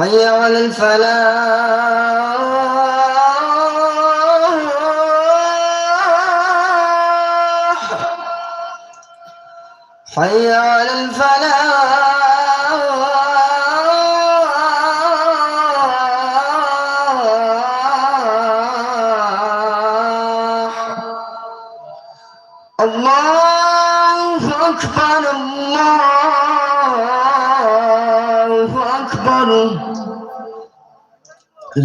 حي على الفلاح. حي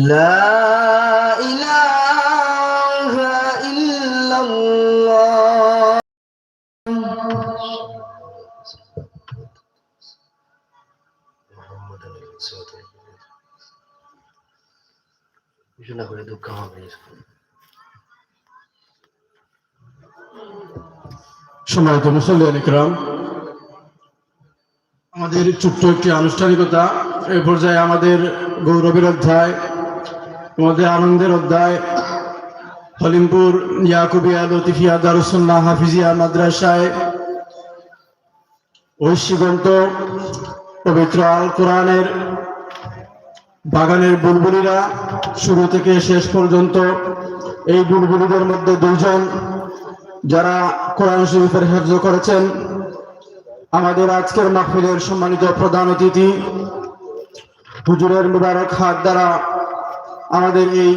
لا إله إلا الله Mohammad Ali Saudi ঘোষণা করে দুঃখ হবে সম্মানিত মুসল্লি ইকরাম আমাদের ছোট্ট একটি আনুষ্ঠানিকতা এই পর্যায়ে আমাদের গৌরবের অধ্যায় আমাদের আনন্দের অধ্যায়, হলিমপুর ইয়াকুবিয়া লতিফিয়া দারুসুল্লাহ হাফিজিয়া মাদ্রাসায় ঐশীগন্ত পবিত্র আল কোরআনের বাগানের বুলবুলিরা শুরু থেকে শেষ পর্যন্ত এই বুলবুলিদের মধ্যে দুইজন যারা কোরআন শরীফের হেফজ করেছেন, আমাদের আজকের মাহফিলের সম্মানিত প্রধান অতিথি হুজুরের মুবারক হাত দ্বারা আমাদের এই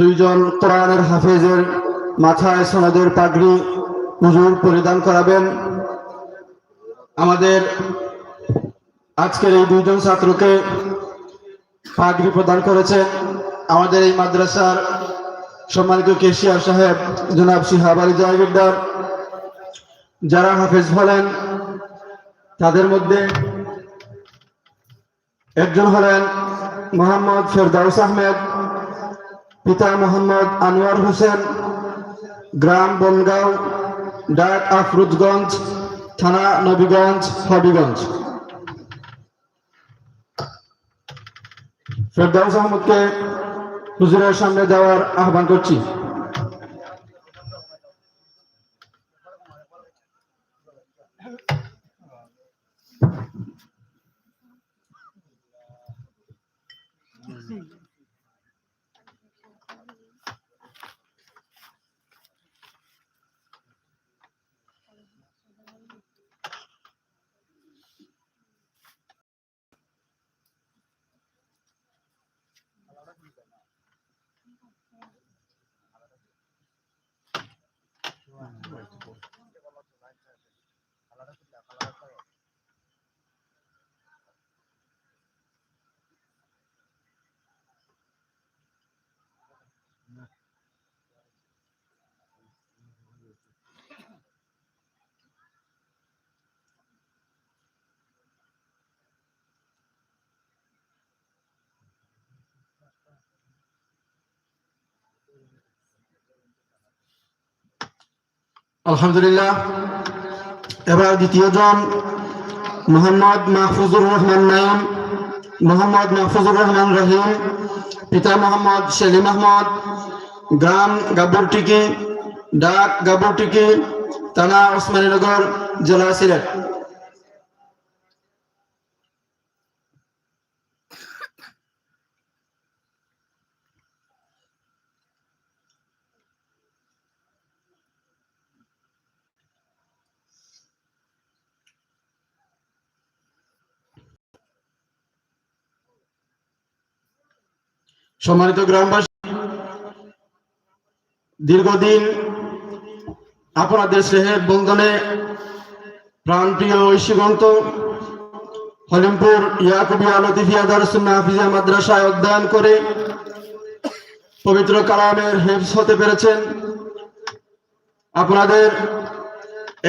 দুইজন কোরআনের হাফেজের মাথায় সোনাদের পাগড়ি হুজুর পরিধান করাবেন। আমাদের আজকের এই দুইজন ছাত্রকে পাগড়ি প্রদান করেছেন। আমাদের এই মাদ্রাসার সম্মানিত কেশিয়ার সাহেব জনাব সিহাব আলী জাহিদার যারা হাফেজ হলেন, তাদের মধ্যে একজন হলেন মোহাম্মদ ফেরদাউস আহমেদ, পিতা মোহাম্মদ আনোয়ার হোসেন, গ্রাম বনগাঁও, ডাক আফরুজগঞ্জ, থানা নবীগঞ্জ, হবিগঞ্জ। ফেরদাউস আহমদকে হুজুরের সামনে যাওয়ার আহ্বান করছি। 出来。আলহামদুলিল্লাহ। এবার দ্বিতীয় জন, মোহাম্মদ মাহফুজুর রহমান নাইম মোহাম্মদ মাহফুজুর রহমান রহিম, পিতা মোহাম্মদ সেলিম আহমদ, গ্রাম গাবুরটিকি, ডাক গাবুরটিকি, থানা ওসমানীনগর, জেলা সিলেট। সম্মানিত গ্রামবাসী, দীর্ঘদিন আপনাদের স্নেহের বন্ধনে প্রাণপ্রিয় ঐশীগন্ত হলিমপুর ইয়াকুবিয়া লতিফিয়া মাদ্রাসায় অধ্যয়ন করে পবিত্র কালামের হেফজ হতে পেরেছেন। আপনাদের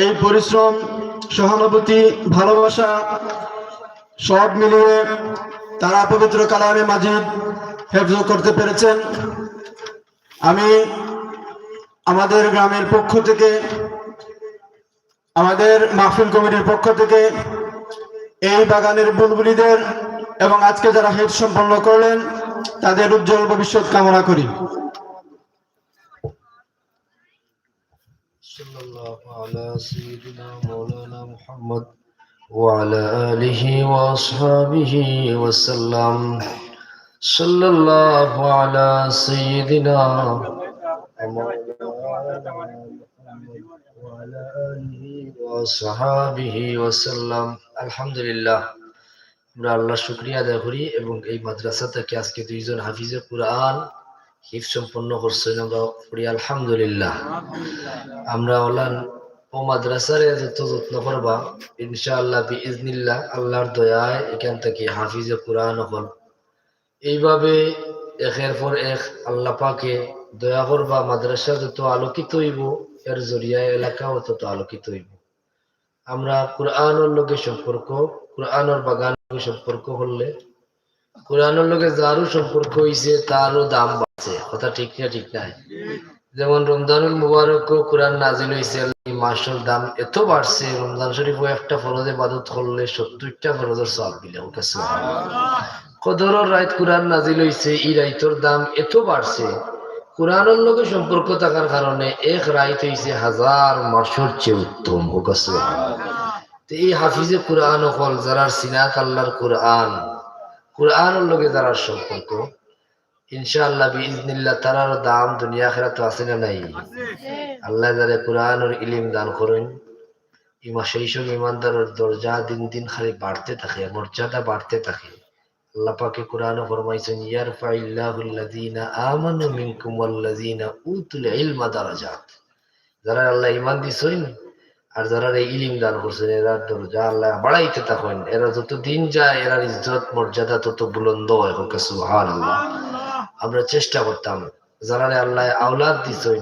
এই পরিশ্রম, সহানুভূতি, ভালোবাসা সব মিলিয়ে তারা পবিত্র কালামে মাজিদ হেফজ করতে পেরেছেন আমি আমাদের গ্রামের পক্ষ থেকে আমাদের মাহফিল কমিটির পক্ষ থেকে এই বাগানের বুলবুলিদের এবং আজকে যারা হেফ সম্পন্ন করলেন তাদের উজ্জ্বল ভবিষ্যৎ কামনা করি صلى الله على سيدنا مولانا محمد وعلى آله وأصحابه وسلم صلى الله على سيدنا مولانا محمد وعلى آله وأصحابه وسلم الحمد لله আমরা আল্লাহ শুক্রিয়া আদায় করি এবং এই মাদ্রাসা থেকে আজকে দুইজন হাফিজে কুরআন হিফ সম্পন্ন করছেন আমরা পড়ি আলহামদুলিল্লাহ আমরা ওলান ও মাদ্রাসারে যত যত্ন করবা ইনশাআল্লাহ বিইজনিল্লাহ আল্লাহর দয়ায় এখান থেকে হাফিজে কুরআন হল এইভাবে একের পর এক আল্লাহ পাকে দয়া করবা মাদ্রাসা যত আলোকিত হইব, এর জরিয়ায় এলাকাও তত আলোকিত হইব। আমরা কোরআনের লোকে সম্পর্ক, কোরআনের বাগান সম্পর্ক হলে, কোরআনের লগে যারও সম্পর্ক হইছে, তারও দাম বাড়ছে। কথা ঠিক না, ঠিক নাই? যেমন রমজানুল মুবারক কোরআন নাজিল হয়েছে মাসের দাম এত বাড়ছে, রমজান শরীফ একটা ফরজে বাদত করলে সত্তরটা ফরজের সব দিলে ওকে কদরের কোরআন নাজিল হয়েছে এই রাইতর দাম এত বাড়ছে, কোরআনের লগে সম্পর্ক থাকার কারণে এক রাইত হয়েছে হাজার মাসের চেয়ে উত্তম ওকে এই হাফিজে কোরআন হল যারা সিনাত আল্লাহর কোরআন, কোরআনের লগে যারা সম্পর্ক ইনশাআল্লাহ বিইজনিল্লাহ তারার দাম দুনিয়া খেরা তো আছে না নাই? আল্লাহ যারা কোরআনের ইলিম দান করেন ইমা সেই সব ইমানদারের দরজা দিন দিন খালি বাড়তে থাকে মর্যাদা বাড়তে থাকে। আল্লাহ পাকে কোরআনে ফরমাইছেন ইয়ারফাইল্লাহুল্লাযীনা আমানু মিনকুম ওয়াল্লাযীনা উতুল ইলমা দারাজাত। যারা আল্লাহ ঈমান দিছেন আর যারা এই ইলিম দান করছেন এরা দরজা আল্লাহ বাড়াইতে থাকেন। এরা যত দিন যায় এরা ইজ্জত মর্যাদা তত বুলন্দ হয় সুবহানাল্লাহ। আমরা চেষ্টা করতাম যারা আল্লাহ আওলাদ দিছেন।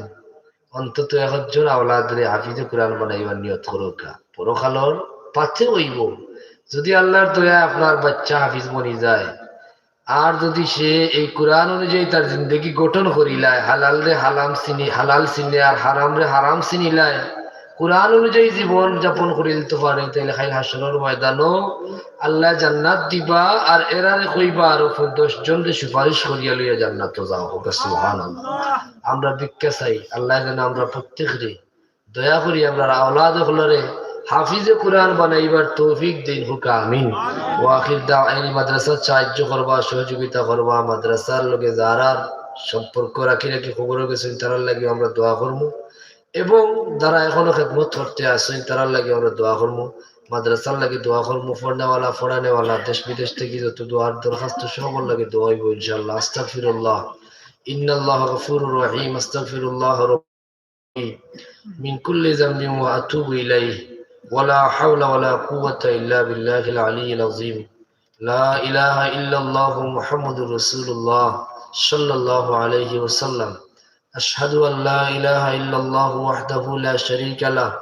অন্তত একজন আওলাদ রে হাফিজে কোরআন বানাইবার নিয়ত করুক। পরকালর পাথে হইব। যদি আল্লাহর দয়া আপনার বাচ্চা হাফিজ বনি যায়, আর যদি সে এই কোরআন অনুযায়ী তার জিন্দগি গঠন করিলায়, হালাল রে হালাম চিনি, হালাল চিনে আর হারাম রে হারাম চিনিলায় কোরআন অনুযায়ী জীবন যাপন করে দিতে পারে তাহলে খাই হাসনের ময়দানও আল্লাহ জান্নাত দিবা আর এরারে কইবা আর দশ জন সুপারিশ করিয়া লইয়া জান্নাত যাও হোক সুহান আমরা ভিক্ষা চাই, আল্লাহ যেন আমরা প্রত্যেকরে দয়া করি, আমরা আওলাদ হলরে হাফিজে কোরআন বানাইবার তৌফিক দিন হুকা, আমিন। ও আখির দা আইনি মাদ্রাসার সাহায্য করবা, সহযোগিতা করবা, মাদ্রাসার লগে যারা সম্পর্ক রাখি রাখি, খবর গেছেন তারার লাগে আমরা দোয়া করব এবং যারা এখনো খেদমত করতে আসেন তারার লাগে আমরা দোয়া করবো মাদ্রাসার লাগে দোয়া করবো ফোরনেওয়ালা ফোরানেওয়ালা দেশ বিদেশ থেকে যত দোয়ার দরখাস্ত সবর লাগে দোয়া হইব ইনশাল্লাহ আস্তাগফিরুল্লাহ ইন্নাল্লাহ গফুরুর রহিম আস্তাগফিরুল্লাহ রব্বি মিন কুল্লি যামবিন ওয়া আতুবু ইলাইহি ولا حول ولا قوة إلا بالله العلي العظيم لا إله إلا الله محمد رسول الله صلى الله عليه وسلم أشهد أن لا إله إلا الله وحده لا شريك له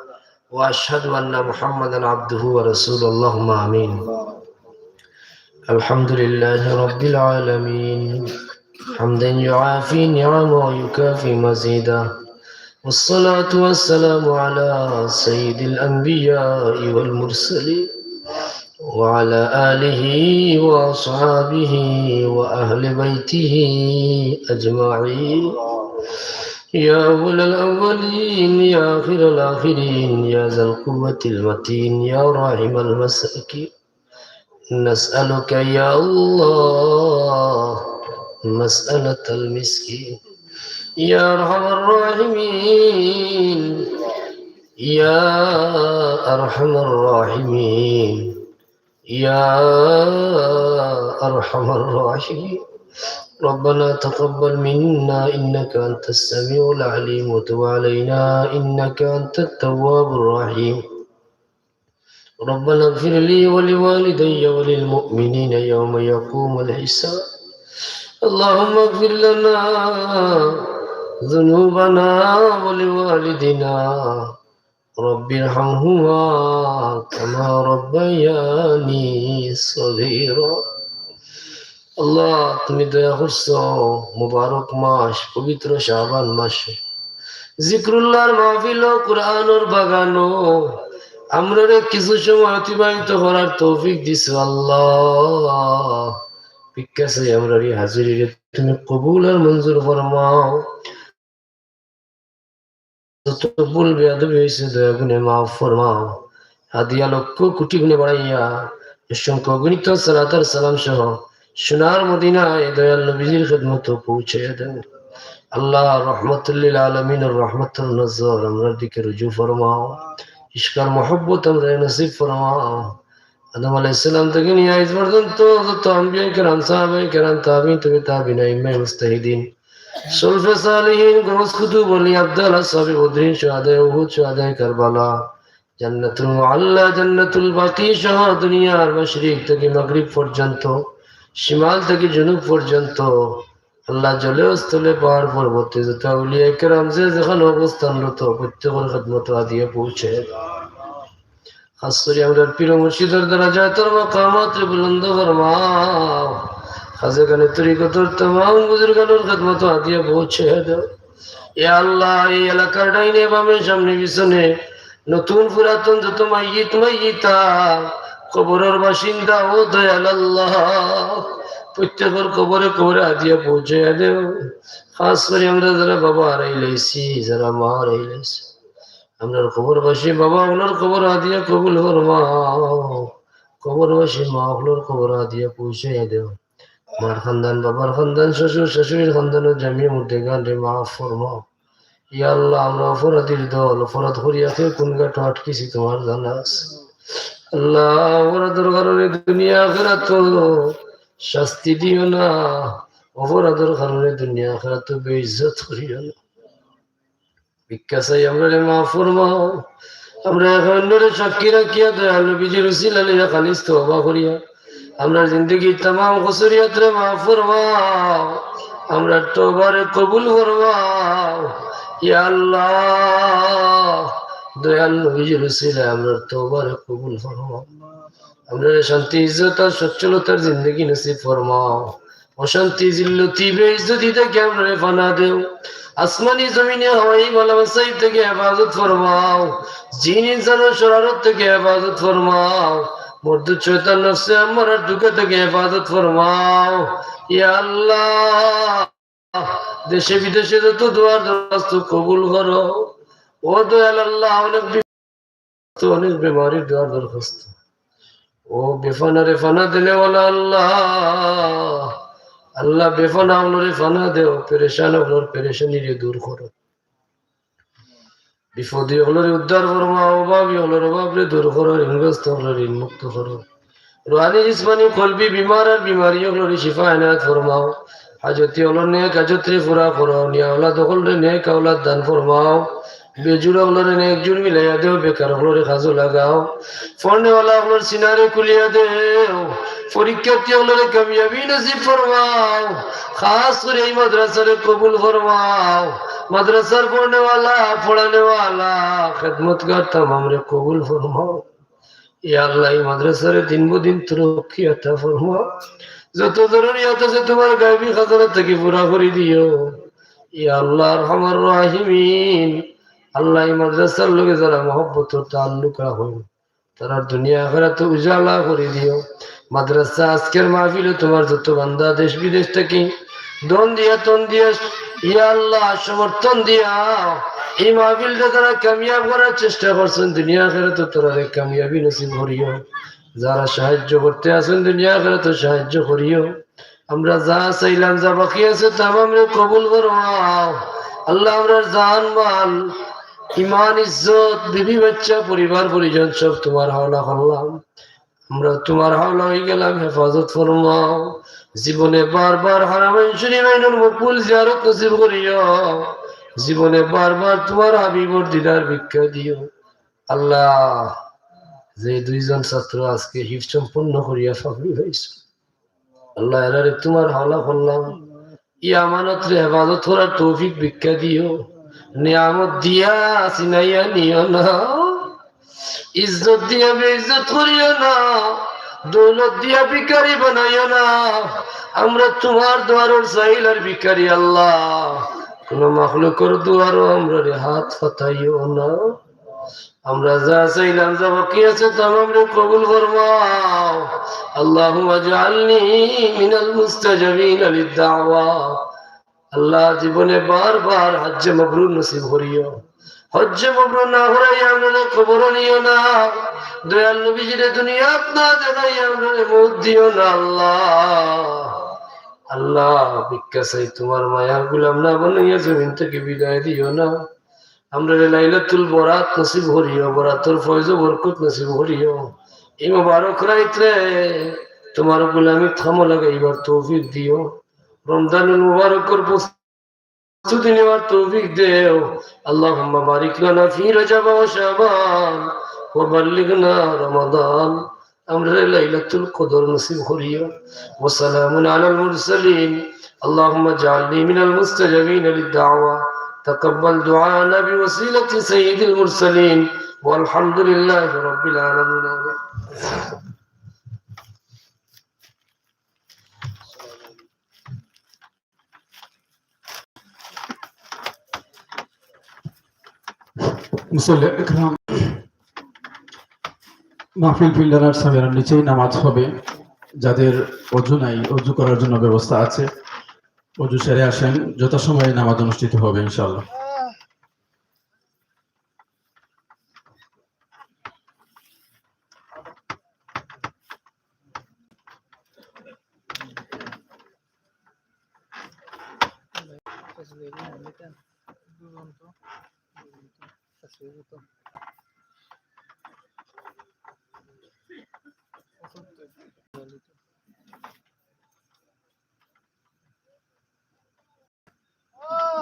وأشهد أن محمدا عبده ورسوله. اللهم آمين. الحمد لله رب العالمين. حمدا يعافي نعمه ويكافي مزيدا. والصلاة والسلام على سيد الأنبياء والمرسلين وعلى آله وأصحابه وأهل بيته أجمعين. يا أول الأولين يا آخر الآخرين يا ذا القوة المتين يا راحم المساكين. نسألك يا الله مسألة المسكين. يا أرحم الراحمين يا أرحم الراحمين يا أرحم الراحمين. ربنا تقبل منا إنك أنت السميع العليم وتب علينا إنك أنت التواب الرحيم. ربنا اغفر لي ولوالدي وللمؤمنين يوم يقوم الحساب. اللهم اغفر لنا ذنوبنا ولوالدنا. رب ارحمهما كما ربياني صغيرا. আল্লাহ, তুমি দয়া করছ, মুবারক মাস, পবিত্র শাবান মাসে। জিক্রুল্লাহর মাহফিল কোরআনের বাগানো আমরা কিছু সময় অতিবাহিত করার তৌফিক দিছো, আল্লাহ। তুমি কবুল আর মঞ্জুর ফরমাও। ভুল বেয়াদবি হয়েছে দয়া গুণে মাফ ফরমাও। হাদিয়া লক্ষ কোটি গুণে বাড়াইয়া, অসংখ্য গণিত সালাতার সালাম সহ সোনার মদিনায় দয়াল নবীজির খেদমত পৌঁছে দেন। আল্লাহ রহমতুল্লিল আলমিনের রহমতুল নজর আমরা দিকে রুজু ফরমাও ইস্কার মহব্বত আমরা নসিব ফরমাও। আদম আলাইসালাম থেকে নিয়ে আজ পর্যন্ত যত আম্বিয়া কেরাম সাহাবাই কেরাম, তাবিন তুমি তাবিনা ইমাই মুস্তাহিদিন। সলফে সালিহিন গৌস কুতু বলি আব্দাল সাবি বদ্রিন সোহাদায় উহুদ, সোহাদায় কারবালা। জান্নাতুল মুআল্লা, জান্নাতুল বাকি সহ দুনিয়ার মাশরিক থেকে মাগরিব পর্যন্ত সীমাল থেকে জুনুব পর্যন্ত আল্লাহ জলে স্থলে পাহাড় পর্বতে যেখানে অবস্থানরত প্রত্যেকের খেদমত আদিয়ে পৌঁছে। আমরা প্রিয় মুর্শিদের দ্বারা যায় তোর বুলন্দ ফরমাও। তমাম পৌঁছে এ আল্লাহ, এই এলাকার ডাইনে বামে সামনে পিছনে নতুন পুরাতন যত মাইয়িত মাইয়িতা কবরের বাসিন্দা, ও দয়াল আল্লাহ প্রত্যেকের কবরে কবরে আদিয়া পৌঁছে দেও। খাস করে আমরা যারা বাবা হারাই লাইছি, যারা মা হারাই লাইছি আপনার খবরবাসী বাবা আপনার খবর আদিয়া কবুল ফরমাও খবরবাসী মা আপনার খবর আদিয়া পৌঁছে দেও। মার খানদান, বাবার খানদান, শ্বশুর, শাশুড়ির খানদানের জামিয়া মধ্যে গান রে মা ফরমাও ইয়া আল্লাহ, আমরা অপরাধীর দল, অপরাধ করিয়াকে কোন গাঠ আটকেছি তোমার জানা আছে। আল্লাহ অপরাধের কারণে দুনিয়া তো শাস্তি দিও না। অপরাধের কারণে দুনিয়া আখেরাত বেইজত করিও না। ভিক্ষা চাই আমরা মা ফরমাও। আমরা এখন ধরে সাক্ষী রাখিয়া দয়াল বিজির উচিল আলিয়া করিয়া। আমরা জিন্দগি মা ফরমাও। আমরা কবুল ফরমাও। ইয়া আল্লাহ আসমানি, জমিনে, হওয়াই ভালোবাসাই থেকে হেফাজত ফরমাও। জিন শরারত থেকে হেফাজত ফরমাও। মর্দ চৈতান নফসে আমার ঢুকে থেকে হেফাজত ফরমাও। আল্লাহ দেশে বিদেশে যত দোয়ার দরখাস্ত কবুল করো। অনেক অনেক দোয়ার দরখাস্ত ও বেফানা রে দিলে আল্লাহ আল্লাহ বেফানা হলরে ফানা দেও পেরেশান পেরেশানি দূর করো বিপদী উদ্ধার ফরমা অভাবী হলর অভাব রে দূর করো করো কলবি বিমার আর বিমারি হলরে শিফা এনায়ত ফরমাও হাজতি হলর নেক হাজত্রে ফুরা করো নিয়া হল রে নেক আওলাদ দান ফরমাও বেজুর হলরে নেক জুর মিলাইয়া দেও, বেকার হলরে খাজু লাগাও। ফর্নেওয়ালা হলর সিনারে কুলিয়া দেও, পরীক্ষার্থী হলরে কামিয়াবি নসিব ফরমাও, খাস করে এই মাদ্রাসারে কবুল ফরমাও। মাদ্রাসার পড়নেওয়ালা, পড়ানেওয়ালা, খেদমতগার তামাম রে কবুল ফরমাও। ইয়া আল্লাহ এই মাদ্রাসারে দিন দিন তরক্কি আতা ফরমাও। যত জরুরিয়াত আছে তোমার গাইবি খাজানা থেকে পুরা করে দিও। ইয়া আল্লাহ রহমান রাহিমিন। আল্লাহ মাদ্রাসার লোকে যারা মহব্বত তাল্লুক রাখো তারা দুনিয়া আখেরাতে উজালা করে দিও। মাদ্রাসা আজকের মাহফিলে তোমার যত বান্দা দেশ বিদেশ থেকে দন দিয়া তন দিয়া, ইয়া আল্লাহ সমর্থন দিয়া, এই মাহফিলটা তারা কামিয়াব করার চেষ্টা করছেন, দুনিয়া তো তোরা কামিয়াবি নসিব করিও। যারা সাহায্য করতে আছেন, দুনিয়া তো সাহায্য করিও। আমরা যা চাইলাম, যা বাকি আছে তা আমরা কবুল করো আল্লাহ আমরা জান মাল ইমান, ইজ্জত, বিবি বাচ্চা, পরিবার, পরিজন সব তোমার হাওলা করলাম। আমরা তোমার হাওলা হয়ে গেলাম, হেফাজত ফরমাও জীবনে বারবার হারামাইন শরীফাইনুর মকবুল জিয়ারত নসিব করিও। জীবনে বারবার তোমার হাবিবর দিদার ভিক্ষা দিও। আল্লাহ, যে দুইজন ছাত্র আজকে হিফ সম্পন্ন করিয়া সফল হয়েছে আল্লাহ, এরারে তোমার হাওলা করলাম। ই আমানত রে হেফাজত করার তৌফিক ভিক্ষা দিও। নিয়ামত দিয়া সিনাইয়া নিও না। ইজ্জত দিয়া বেইজ্জত করিও না। দৌলত দিয়া ভিকারি বানাইও না। আমরা তোমার দুয়ারর সাইল আর ভিকারি আল্লাহ। কোন মাখলুকর দুয়ারও আমরা হাত ফাতাইও না। আমরা যা চাইলাম যা বাকি আছে তা আমরা কবুল ফরমাও। আল্লাহুম্মা জাআলনি মিনাল মুস্তাজাবিন লিদ-দাওয়া। আল্লাহ জীবনে বারবার হজ্জে মবরুর নসিব করিও। হজ্জে মবরুর না হরাই আমরা খবর নিও না। দয়াল নবীজির দুনিয়া আপনা দেখাই আমরা মত দিও না আল্লাহ। আল্লাহ চাই তোমার মায়া গুলাম না বানাইয়া জমিন থেকে বিদায় দিও না। আমরা লাইলাতুল বরাত নসিব করিও বরাতর ফয়জ বরকত নসিব করিও। এই মুবারক রাইতে তোমার গুলামি থামো লাগাইবার তৌফিক দিও। রমজানুল মুবারকর প্রস্তুতি নেওয়ার তৌফিক দেও আল্লাহুম্মা বারিক লানা ফি রজব ওয়া শাবান ওয়া বাল্লিগনা রমাদান আমরা লাইলাতুল কদর নসিব করিও ওয়া সালামুন আলাল মুরসালিন اللهم اجعلني من المستجابين للدعوة تقبل دعاءنا بوسيلة سيد المرسلين والحمد لله رب العالمين মাহফিল ফিল্ডার সামের নিচেই নামাজ হবে। যাদের অজু নাই, অজু করার জন্য ব্যবস্থা আছে। অজু সেরে আসেন, যথাসময়ে নামাজ অনুষ্ঠিত হবে ইনশাল্লাহ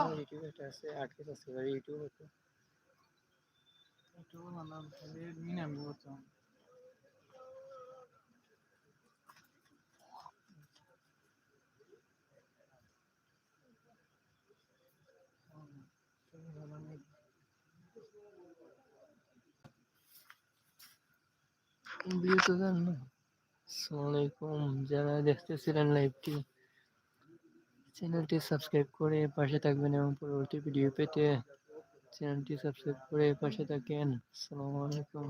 ইউটিউবে একটা আছে আটকে আছে ইউটিউব হতো মানে বানাম তাহলে আমি করতাম ভিডিও তো জান? না আসসালামু আলাইকুম যারা দেখতেছিলেন লাইভটি চ্যানেলটি সাবস্ক্রাইব করে পাশে থাকবেন এবং পরবর্তী ভিডিও পেতে চ্যানেলটি সাবস্ক্রাইব করে পাশে থাকেন। আসসালামু আলাইকুম